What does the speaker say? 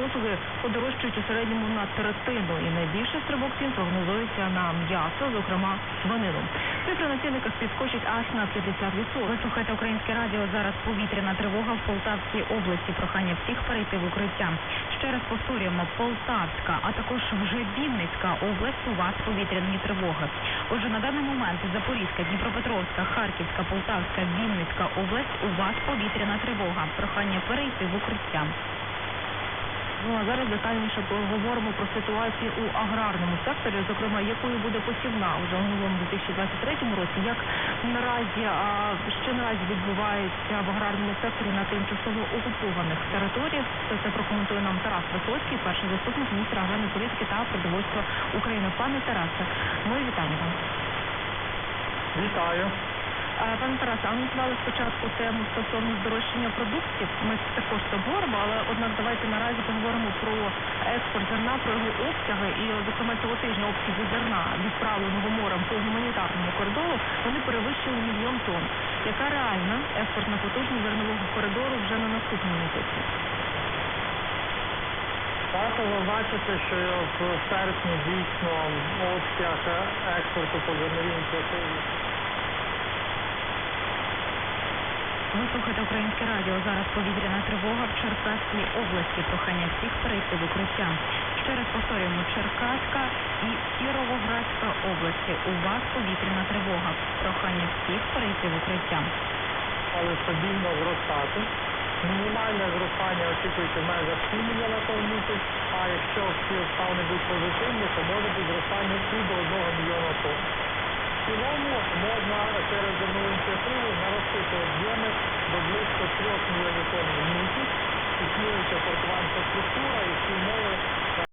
послуги подорожчають у середньому на третину. І найбільший стрибок цін прогнозується на м'ясо, зокрема свинину. Цифри на цінниках підскочать аж на 50%. Ви слухаєте українське радіо. Зараз повітряна тривога в Полтавській області. Прохання всіх перейти в укриття. Ще раз повторюємо, Полтавська, а також вже Вінницька область. У вас повітряні тривоги. Отже, на даний момент Запорізька, Дніпропетровська, Харківська, Полтавська, Вінницька область. У вас повітряна тривога. Прохання перейти в укриття. Ну а зараз детальніше поговоримо про ситуацію у аграрному секторі, зокрема, якою буде посівна вже у новому 2023 році. Як наразі а, що наразі відбувається в аграрному секторі на тимчасово окупованих територіях? Все це прокоментує нам Тарас Висоцький, перший заступник міністра аграрної політики та продовольства України. Пане Тарасе, мої вітання вам. Вітаю. Пане Тарасе, а ми назвали спочатку тему стосовно здорожчання продуктів. Ми також це говоримо, але однак давайте наразі поговоримо про експорт зерна, про його обсяги. І, зокрема, цього тижня обсяги зерна, відправленого морем по гуманітарному коридору, вони перевищили мільйон тонн. Яка реальна експортна потужність зернового коридору вже на наступному місяці? Варто зазначити, що в серпні дійсно обсяг експорту по зерновій ініціативі Ви слухаєте українське радіо. Зараз повітряна тривога в Черкаській області. Прохання всіх перейти в укриття. Ще раз повторюємо, Черкаська і Кіровоградська області. У вас повітряна тривога. Прохання всіх перейти в укриття. але стабільно зростати. Мінімальне зростання очікується в межах 7 мільйона місяць, а якщо всі обставини будуть позитивні, то може бути зростання і до 1 мільйона тонн. В цілому можна через зернову ініціативу